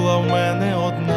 була в мене одна.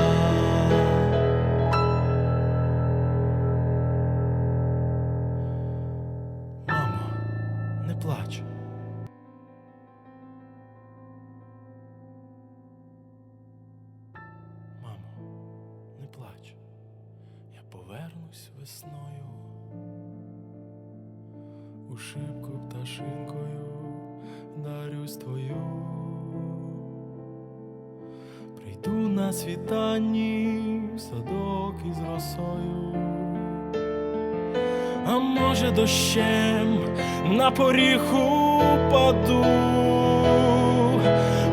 Може дощем на поріг упаду.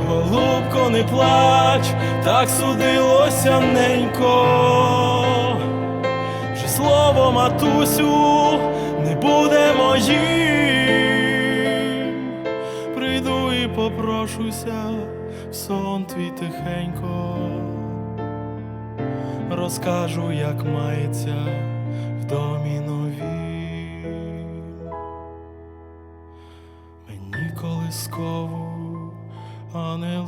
Голубко, не плач, так судилося ненько. Вже слово матусю не буде моїм. Прийду і попрошуся в сон твій тихенько. Розкажу, як мається в домі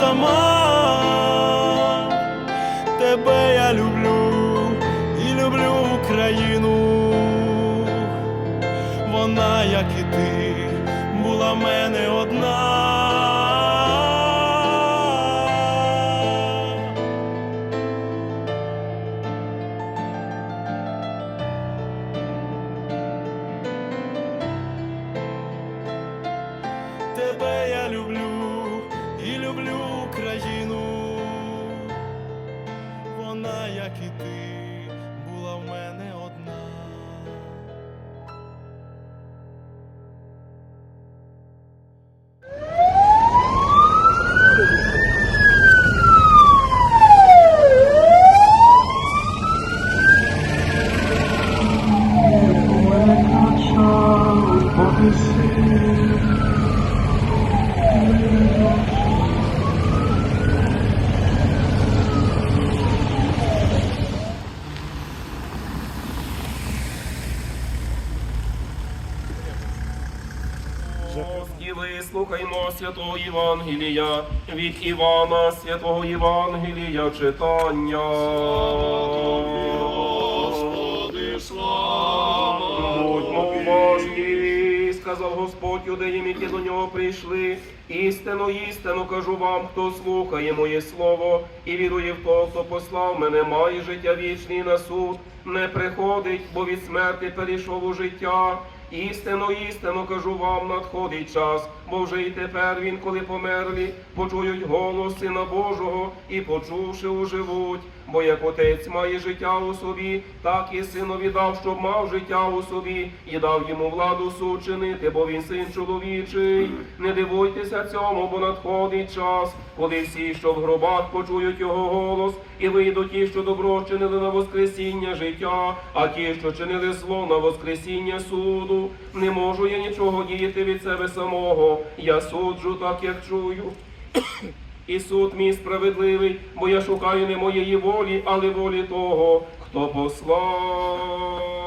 сама. Тебе я люблю і люблю Україну. Вона, як і ти, святого Євангелія від Івана, святого Євангелія читання. Господи, слава Будьмо уважні, сказав Господь юдеям, які до нього прийшли. Істину, істину кажу вам, хто слухає моє слово і вірує в того, хто послав мене, має життя вічне і на суд, не приходить, бо від смерти перейшов у життя. Істину, істину кажу вам, надходить час, бо вже і тепер він, коли померлі, почують голос Сина Божого і почувши уживуть. Бо як отець має життя у собі, так і синові дав, щоб мав життя у собі, і дав йому владу суд чинити, бо він син чоловічий. Не дивуйтеся цьому, бо надходить час, коли всі, що в гробах, почують його голос, і вийдуть ті, що добро чинили на воскресіння життя, а ті, що чинили зло на воскресіння суду. Не можу я нічого діяти від себе самого. Я суджу так, як чую. І суд мій справедливий, бо я шукаю не моєї волі, але волі того, хто послав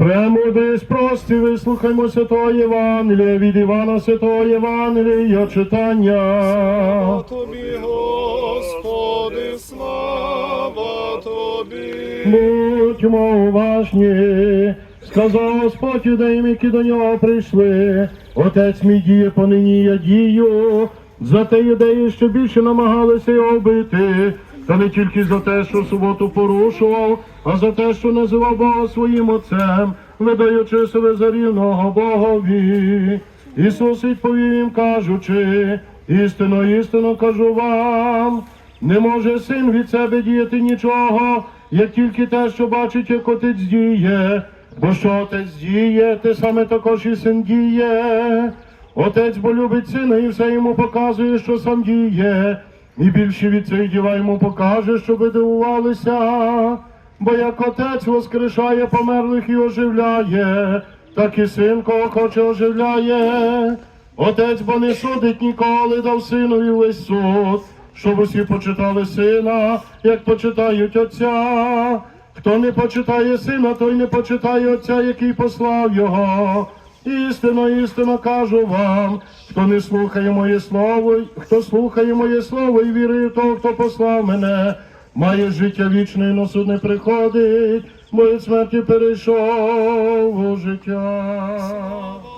Премудись прості, вислухаймо Святого Євангелія від Івана Святого Євангелія читання. Тобі, Господи, слава Тобі. Будьмо уважні, сказав Господь юдеям, які до нього прийшли. Отець мій діє, понині я дію. Зате юдеї ще більше намагалися його вбити. Та не тільки за те, що суботу порушував, а за те, що називав Бога своїм отцем, видаючи себе за рівного Богові. Ісус відповів їм, кажучи, істинно, істинно кажу вам, не може син від себе діяти нічого, як тільки те, що бачить, як отець діє. Бо що отець діє, те саме також і син діє. Отець бо любить сина і все йому показує, що сам діє. І більше від цих діла йому покаже, щоб ви дивувалися. Бо як отець воскрешає померлих і оживляє, так і син, кого хоче оживляє. Отець бо не судить ніколи, дав синові весь суд, щоб усі почитали сина, як почитають отця. Хто не почитає сина, той не почитає отця, який послав його. Істинно, істинно кажу вам, хто не слухає моє слово, хто слухає моє слово і вірує в того, хто послав мене, має життя вічне і на суд не приходить, бо від смерті перейшов у життя.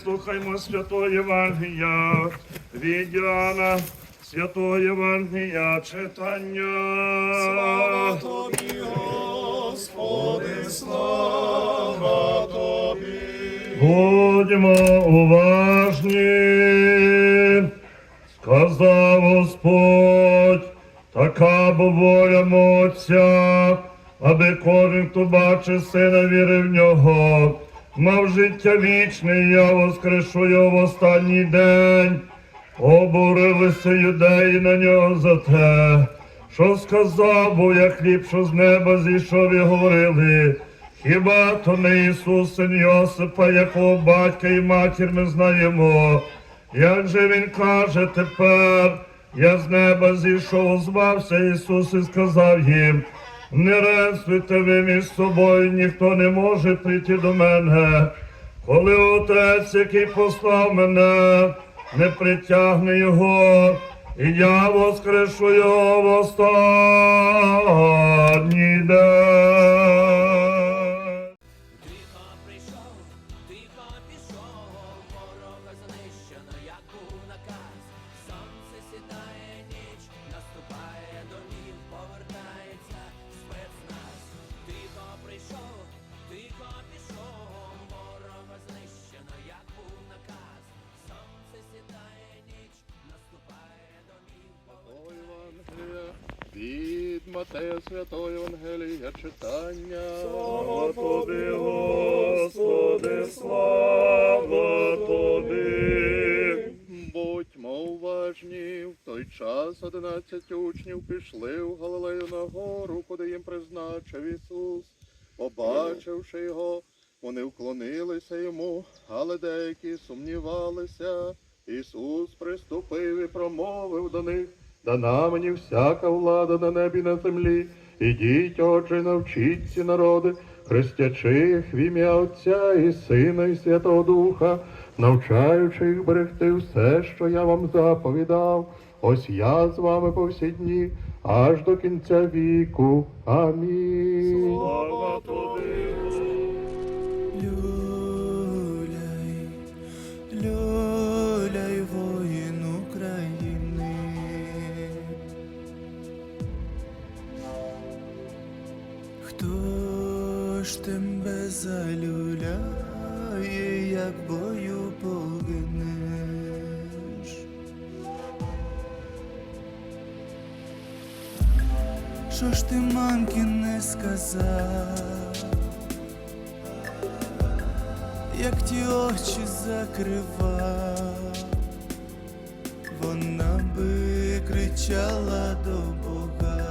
Вислухаймо святого Євангелія від Іоанна, святого Євангелія читання. Слава Тобі, Господи, слава Тобі. Будьмо уважні, сказав Господь, така бо воля Отця, аби кожен, хто бачить сина, вірив в нього, мав життя вічне, я воскрешу його в останній день. Обурилися юдеї на нього за те, що сказав, бо я хліб, що з неба зійшов і говорили. Хіба то не Ісус, син Йосипа, якого батька і матір ми знаємо? Як же він каже тепер, я з неба зійшов, озвався Ісус і сказав їм, не ви між собою, ніхто не може прийти до мене. Коли отець, який послав мене, не притягне його, і я воскрешу його в останній день. Матея Святого Євангелія читання. Слава тобі, Господи, слава тобі. Будьмо уважні. В той час одинадцять учнів пішли в Галилею на гору, куди їм призначив Ісус. Побачивши його, вони вклонилися йому, але деякі сумнівалися. Ісус приступив і промовив до них. Дана мені всяка влада на небі на землі. Ідіть, отже, навчіть ці народи, хрестячи їх в ім'я Отця і Сина, і Святого Духа, навчаючи їх берегти все, що я вам заповідав. Ось я з вами по всі дні, аж до кінця віку. Амінь. Слава тобі, Хто ж тебе залюляє, як бою погинеш? Що ж ти мамки не сказав? як ті очі закривав, вона би кричала до Бога,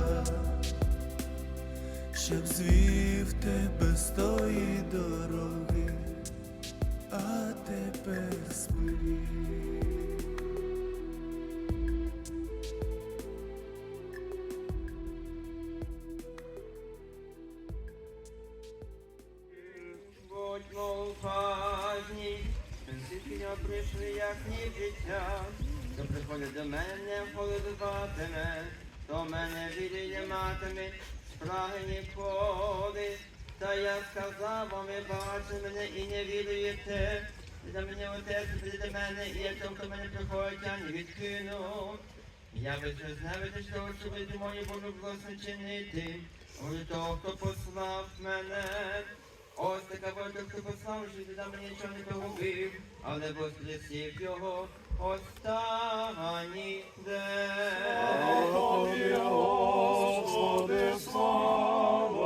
щоб звів тебе з тої дороги, а тепер спи. Будьмо уважні, свідчення прийшли, як ні життя, то приходить до мене, холодуватиме, то мене біди не матиме, спраги ніколи. Та я сказав вам, ви бачите мене і не віруєте. За мене отець прийде до мене, і я тому, хто мене приходить, я не відкину. Я що знаєте, що ви мої Божу власне чинити. Ой, того, хто послав мене. Ось така воля, хто послав, що ти мені нічого не погубив, але воскресив його останній день. Господи, слава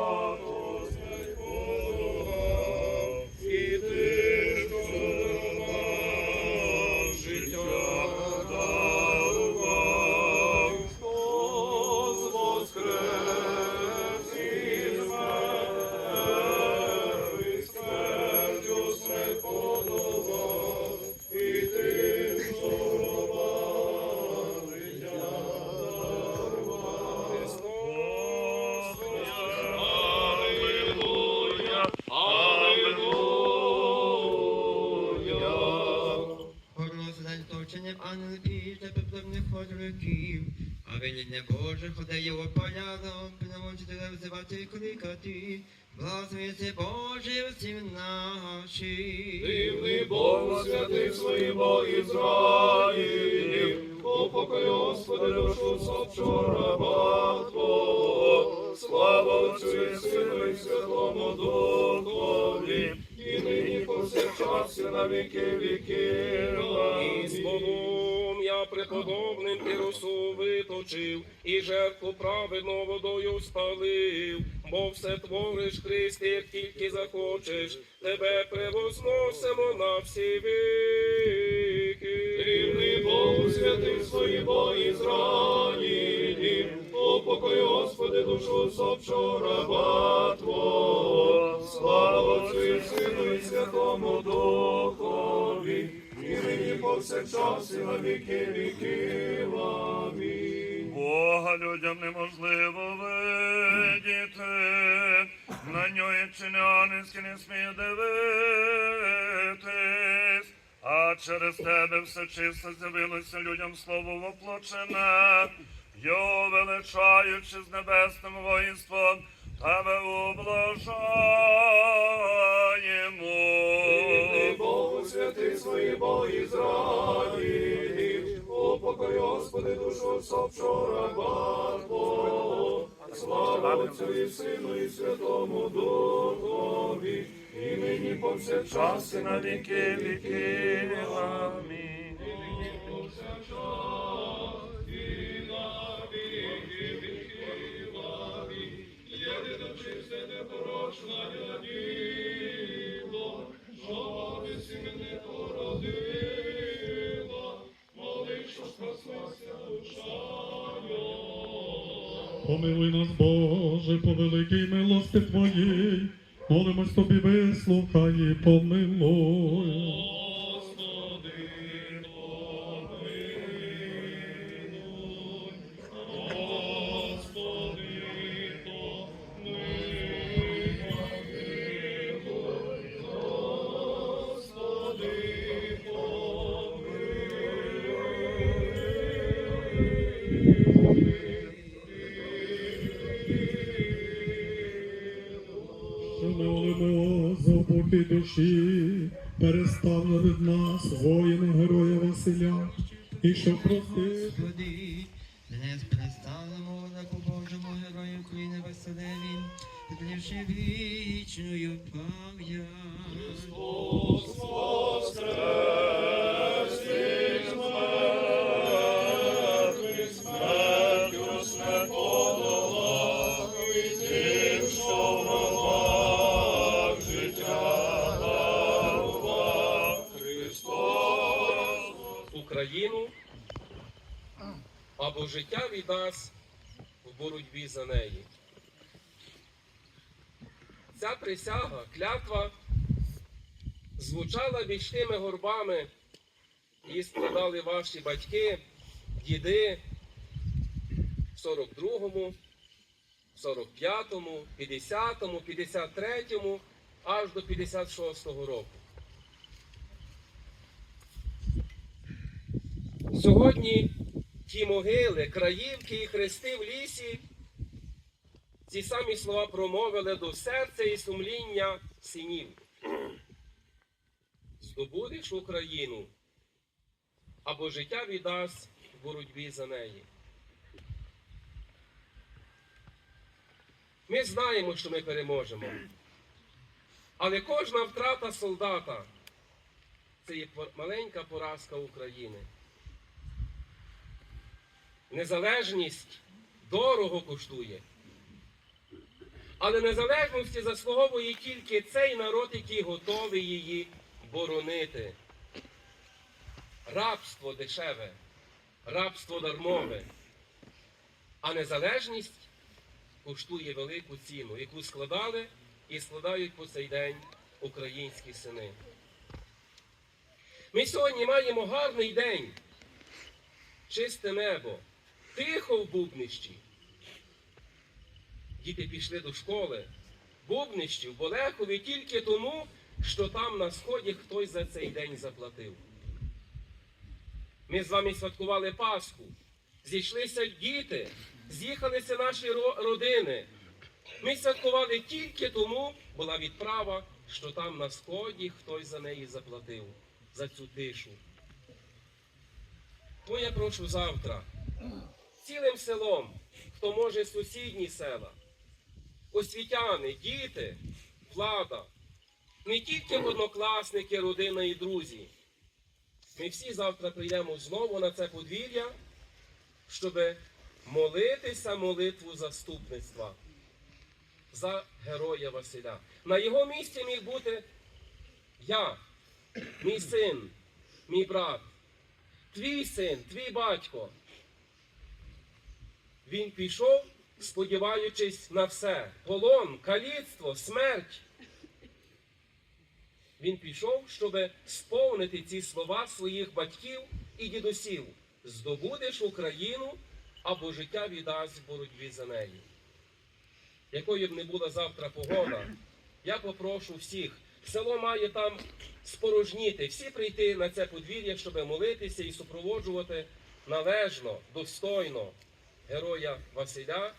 Бог, святий свої Бог Ізраїлів, упокой, Господи, душу совчора раба Твого, слава Отцю і Сину і Святому Духові, і нині повсякчас і на віки віки. І преподобним пірусу виточив, і жертву праведну водою спалив, бо все твориш, Христе, як тільки захочеш, тебе превозносимо на всі віки. Дивний Бог, святий свої Бог Ізраїлі, упокой, Господи, душу сопчого раба Твого, слава Отцю і Сину і Святому Духові, і нині повсякчас і на віки віків. Амінь. Бога людям неможливо видіти, на нього чинянинські не сміє дивитись, а через тебе все чисто з'явилося людям слово воплочене, його величаючи з небесним воїнством, тебе Дивний облажаємо. Богу, святий свої Бог Ізраїлі, упокой, Господи, душу сопчого раба Твого, слава Отцю і Сину і Святому Духові, і нині повсякчас і на віки віки. Амінь. Помилуй нас, Боже, по великій милости Твоїй, молимось Тобі, вислухай і помилуй. Душі, переставлено від нас воїна героя Василя, і що життя віддасть в боротьбі за неї. Ця присяга, клятва звучала вічними горбами, її складали ваші батьки, діди в 42-му, 45-му, 50-му, 53-му, аж до 56-го року. Сьогодні ті могили, краївки і хрести в лісі, ці самі слова промовили до серця і сумління синів. Здобудеш Україну або життя віддасть в боротьбі за неї. Ми знаємо, що ми переможемо. Але кожна втрата солдата це є маленька поразка України. Незалежність дорого коштує. Але незалежності заслуговує тільки цей народ, який готовий її боронити. Рабство дешеве, рабство дармове. А незалежність коштує велику ціну, яку складали і складають по цей день українські сини. Ми сьогодні маємо гарний день, чисте небо, тихо в Бубнищі. Діти пішли до школи, Бубнищі, в Болехові тільки тому, що там на сході хтось за цей день заплатив. Ми з вами святкували Пасху, зійшлися діти, з'їхалися наші родини. Ми святкували тільки тому, була відправа, що там на сході хтось за неї заплатив, за цю тишу. Тому я прошу завтра цілим селом, хто може сусідні села, освітяни, діти, влада, не тільки однокласники, родина і друзі. Ми всі завтра прийдемо знову на це подвір'я, щоб молитися молитву заступництва за героя Василя. На його місці міг бути я, мій син, мій брат, твій син, твій батько. Він пішов, сподіваючись на все: полон, каліцтво, смерть. Він пішов, щоб сповнити ці слова своїх батьків і дідусів. Здобудеш Україну або життя віддасть в боротьбі за неї. Якою б не була завтра погода, я попрошу всіх. Село має там спорожніти, всі прийти на це подвір'я, щоб молитися і супроводжувати належно, достойно героя Василя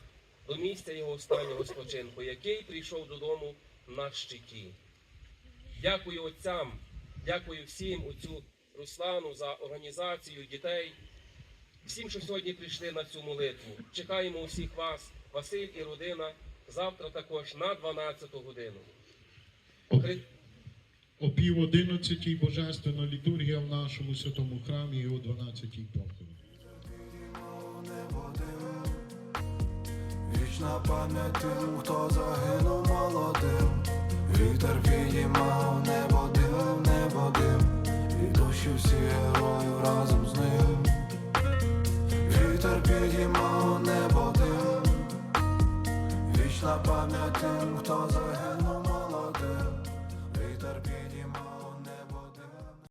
до місця його останнього спочинку, який прийшов додому на щиті. Дякую отцям, дякую всім оцю Руслану за організацію дітей, всім, що сьогодні прийшли на цю молитву. Чекаємо усіх вас, Василь і родина, завтра також на 12 годину. О пів одинадцятій божественна літургія в нашому святому храмі і о 12-й Вічна пам'ять тим, хто загинув молодим, вітер підіймав небо дим, небо дим, і душі всі герої разом з ним. Вітер підіймав небо дим, вічна пам'ять тим, хто загинув